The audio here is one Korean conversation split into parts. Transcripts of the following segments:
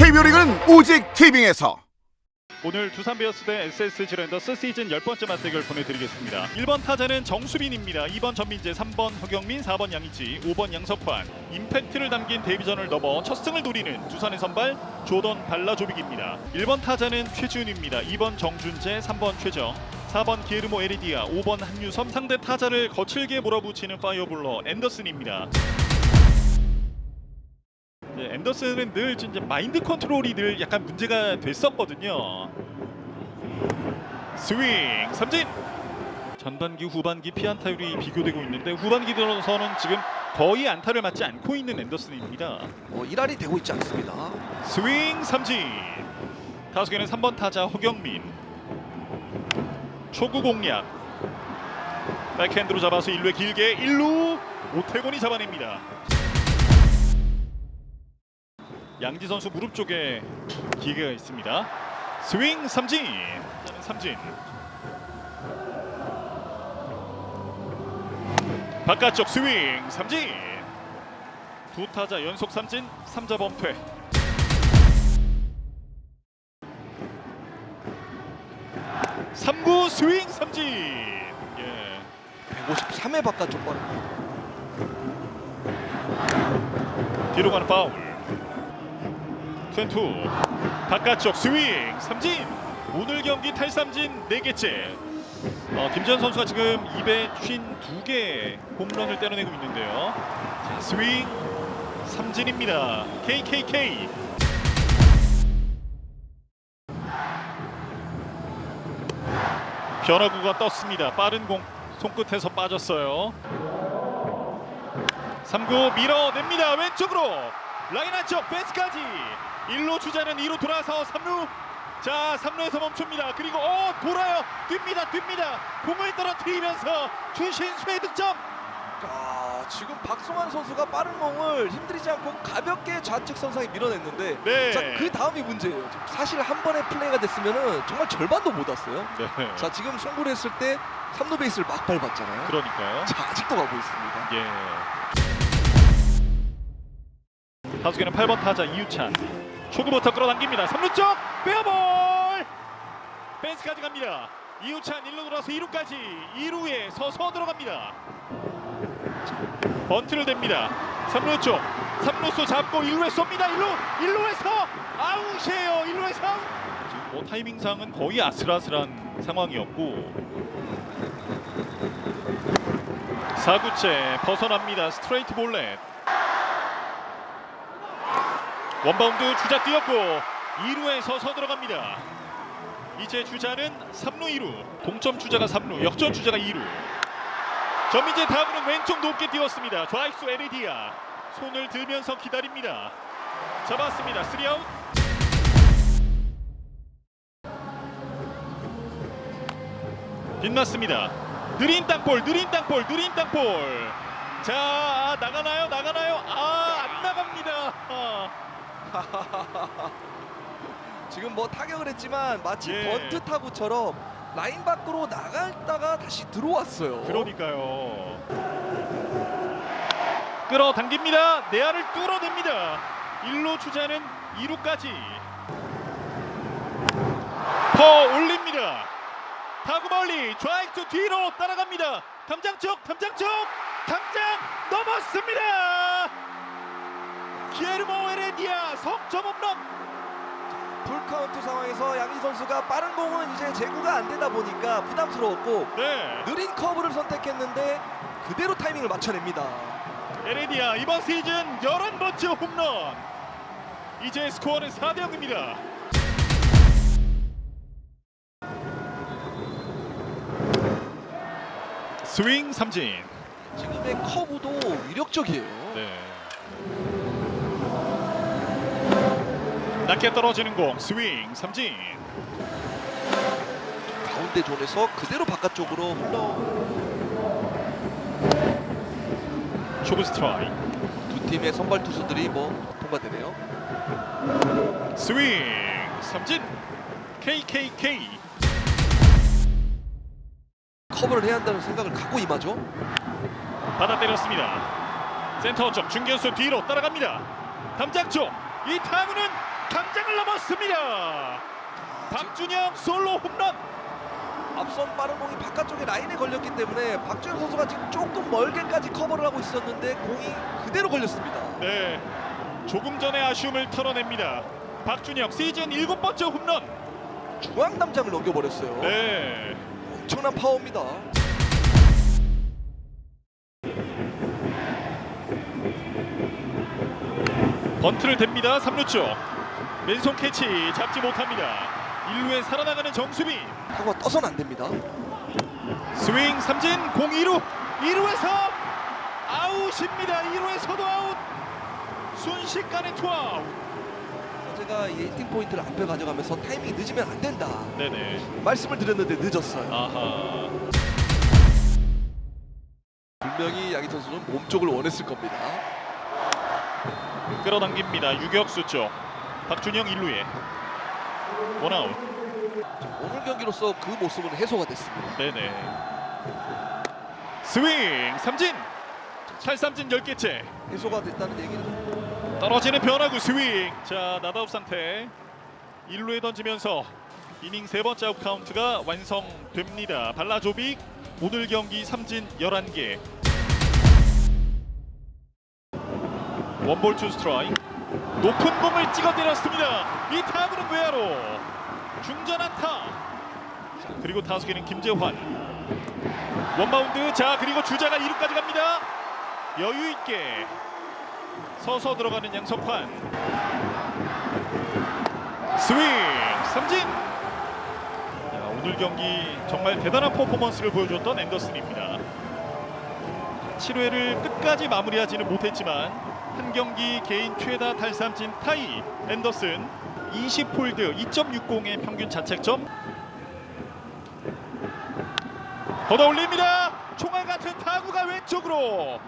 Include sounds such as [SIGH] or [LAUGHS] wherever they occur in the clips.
KBO 리그는 오직 티빙에서 오늘 두산 베어스 대 SS 지랜더스 시즌 10번째 맞대결 보내드리겠습니다. 1번 타자는 정수빈입니다. 2번 전민재, 3번 허경민, 4번 양희지, 5번 양석환. 임팩트를 담긴 데뷔전을 넘어 첫 승을 노리는 두산의 선발 조던 발라조빅입니다. 1번 타자는 최지훈입니다. 2번 정준재, 3번 최정. 4번 기에르모 에리디아, 5번 한유섬 상대 타자를 거칠게 몰아붙이는 파이어볼러 앤더슨입니다. 이제 앤더슨은 늘 이제 마인드 컨트롤이 늘 약간 문제가 됐었거든요. 스윙 삼진. 전반기 후반기 피안타율이 비교되고 있는데 후반기 들어서는 지금 거의 안타를 맞지 않고 있는 앤더슨입니다. 뭐 일할이 되고 있지 않습니다. 스윙 삼진. 타석에는 3번 타자 허경민. 초구 공략. 백핸드로 잡아서 1루에 길게 1루 오태곤이 잡아냅니다. 양지 선수 무릎 쪽에 기계가 있습니다. 스윙 삼진. 삼진. 바깥쪽 스윙 삼진. 두 타자 연속 삼진, 3자 범퇴. 삼구 스윙 삼진. 예. 153회 바깥쪽 발. 뒤로 가는 파울. 트웬투 바깥쪽 스윙 삼진. 오늘 경기 탈삼진 4개째. 어, 김지현 선수가 지금 입에 쉰2개 홈런을 때려내고 있는데요. 자, 스윙 삼진입니다. KKK. 변화구가 떴습니다. 빠른 공 손끝에서 빠졌어요. 3구 밀어냅니다. 왼쪽으로 라인 안쪽 펜스까지 1루 주자는 2루 돌아서 3루 자 3루에서 멈춥니다. 그리고 어 돌아요. 뜁니다. 뜁니다. 공을 떨어뜨리면서 추신수의 득점. 아, 지금 박성환 선수가 빠른 공을 힘들이지 않고 가볍게 좌측 선상에 밀어냈는데 네. 자, 그 다음이 문제예요. 사실 한 번의 플레이가 됐으면은 정말 절반도 못 왔어요. 네. 자, 지금 송구를 했을 때 3루 베이스를 막 밟았잖아요. 그러니까요. 자, 아직도 가고 있습니다. 예. 타석에는 8번 타자 이유찬 초구부터 끌어당깁니다. 3루 쪽 빼어볼! 펜스까지 갑니다. 이유찬 1루 돌아서 2루까지 2루에 서서 들어갑니다. 번트를 댑니다. 3루 쪽 3루수 잡고 1루에 쏩니다. 1루 1루에서 아웃이에요. 1루에서. 지금 뭐 타이밍상은 거의 아슬아슬한 상황이었고. 4구째 벗어납니다. 스트레이트 볼넷 원바운드 주자 뛰었고 2루에 서 서 들어갑니다. 이제 주자는 3루 2루. 동점 주자가 3루, 역전 주자가 2루. 전민재 다음으로는 왼쪽 높게 띄웠습니다. 좌익수 에리디아 손을 들면서 기다립니다. 잡았습니다. 3아웃. 빗났습니다. 느린 땅볼, 느린 땅볼, 느린 땅볼. 자 나가나요? 나가나요? 아 안 나갑니다. 아. [LAUGHS] 지금 뭐 타격을 했지만 마치 예. 번트 타구처럼 라인 밖으로 나갔다가 다시 들어왔어요. 그러니까요. 끌어당깁니다. 내야를 뚫어냅니다. 1루 주자는 2루까지. 퍼 올립니다. 타구 멀리 좌익수 뒤로 따라갑니다. 담장 쪽, 담장 쪽, 담장 넘었습니다. 기에르모 에레디아 석점 홈런. 풀카운트 상황에서 양희 선수가 빠른 공은 이제 제구가 안 되다 보니까 부담스러웠고 네, 느린 커브를 선택했는데 그대로 타이밍을 맞춰냅니다. 에레디아 이번 시즌 11번째 홈런. 이제 스코어는 4대 0입니다. 스윙 삼진. 지금의 커브도 위력적이에요. 네. 낮게 떨어지는 공 스윙 삼진. 가운데 존에서 그대로 바깥쪽으로 흘러 초구 스트라이크. 두 팀의 선발 투수들이 뭐 통과되네요. 스윙 삼진. KKK. 커버를 해야 한다는 생각을 갖고 임하죠. 받아 때렸습니다. 센터 쪽 중견수 뒤로 따라갑니다. 담장 쪽 이 타구는 담장을 넘었습니다. 박준영 솔로 홈런. 앞선 빠른 공이 바깥쪽에 라인에 걸렸기 때문에 박주영 선수가 지금 조금 멀게까지 커버를 하고 있었는데 공이 그대로 걸렸습니다. 네, 조금 전에 아쉬움을 털어냅니다. 박준영 시즌 일곱 번째 홈런. 중앙 담장을 넘겨버렸어요. 네, 엄청난 파워입니다. 번트를 댑니다. 3루 쪽 맨손 캐치 잡지 못합니다. 1루에 살아나가는 정수빈. 타구가 떠선 안 됩니다. 스윙 삼진 공 2루 2루에서 아웃입니다 2루에서도 아웃 순식간에 투아웃 제가 이 에이팅 포인트를 앞에 가져가면서 타이밍이 늦으면 안 된다. 네네 말씀을 드렸는데 늦었어요. 아하 분명히 양희 선수는 몸 쪽을 원했을 겁니다. 끌어당깁니다 유격수 쪽 박준영 1루에 원아웃. 오늘 경기로서 그 모습은 해소가 됐습니다. 네네. 스윙 삼진. 찰삼진 10개째 해소가 됐다는 얘기는 떨어지는 변화구 스윙. 자 나다웃 상태. 1루에 던지면서 이닝 세 번째 아웃 카운트가 완성됩니다. 발라조빅 오늘 경기 삼진 11개. 원볼 투 스트라이크 높은 공을 찍어 때렸습니다. 이 타구는 외야로 중전 안타. 자, 그리고 타석에는 김재환. 원바운드. 자 그리고 주자가 2루까지 갑니다. 여유 있게 서서 들어가는 양석환. 스윙 삼진. 야, 오늘 경기 정말 대단한 퍼포먼스를 보여줬던 앤더슨입니다. 7회를 끝까지 마무리하지는 못했지만 한 경기 개인 최다 탈삼진 타이. 앤더슨 20홀드 2.60의 평균 자책점. 걷어 올립니다. 총알 같은 타구가 왼쪽으로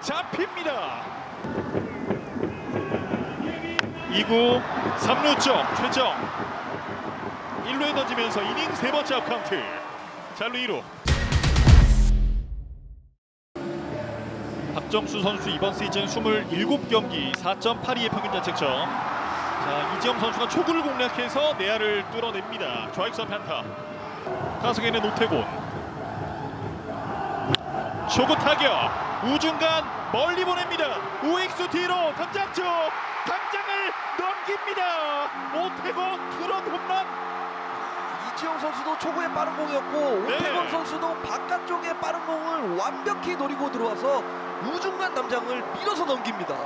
잡힙니다. 2구 3루 쪽 최정. 1루에 던지면서 이닝 세 번째 아웃카운트. 잘루 2루 박정수 선수 이번 시즌 27경기 4.82의 평균 자책점. 자 이지영 선수가 초구를 공략해서 내야를 뚫어냅니다. 좌익선 편타. 타석에는 오태곤. 초구 타격. 우중간 멀리 보냅니다. 우익수 뒤로 쪽. 담장을 넘깁니다. 오태곤 그런 홈런 이지영 선수도 초구에 빠른 공이었고 네. 오태곤 선수도 바깥쪽에 빠른 공을 완벽히 노리고 들어와서 우중간 담장을 밀어서 넘깁니다.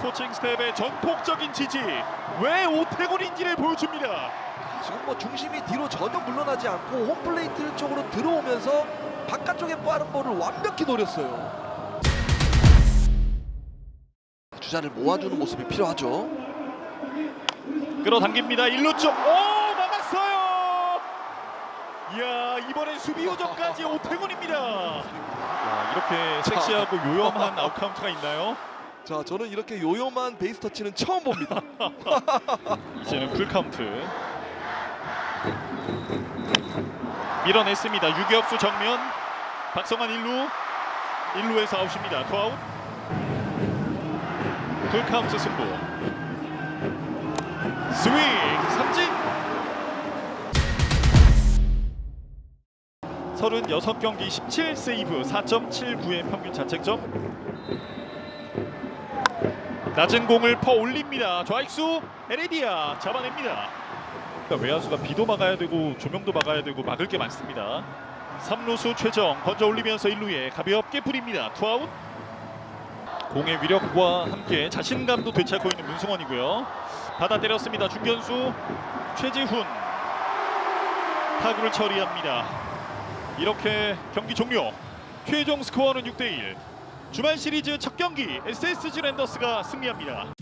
코칭 스텝의 전폭적인 지지 왜 오태곤인지를 보여줍니다 지금 뭐 중심이 뒤로 전혀 물러나지 않고 홈플레이트 쪽으로 들어오면서 바깥쪽에 빠른 볼을 완벽히 노렸어요. 주자를 모아주는 모습이 필요하죠. 끌어당깁니다 1루 쪽오 막았어요 이야 이번엔 수비 요정까지 오태곤입니다. 야, 이렇게 섹시하고 요염한 아웃카운트가 있나요? 자, 저는 이렇게 요염한 베이스 터치는 처음 봅니다. [LAUGHS] 이제는 풀카운트. 밀어냈습니다. 유격수 정면. 박성환 1루. 1루에서 아웃입니다. 투아웃. 풀카운트 승부. 스윙 삼진 36경기 17세이브 4.79의 평균 자책점 낮은 공을 퍼 올립니다. 좌익수 에레디아 잡아냅니다. 외야수가 비도 막아야 되고 조명도 막아야 되고 막을 게 많습니다. 3루수 최정 건져 올리면서 1루에 가볍게 뿌립니다. 투아웃. 공의 위력과 함께 자신감도 되찾고 있는 문승원이고요. 받아 때렸습니다. 중견수 최지훈 타구를 처리합니다. 이렇게 경기 종료. 최종 스코어는 6대1. 주말 시리즈 첫 경기 SSG 랜더스가 승리합니다.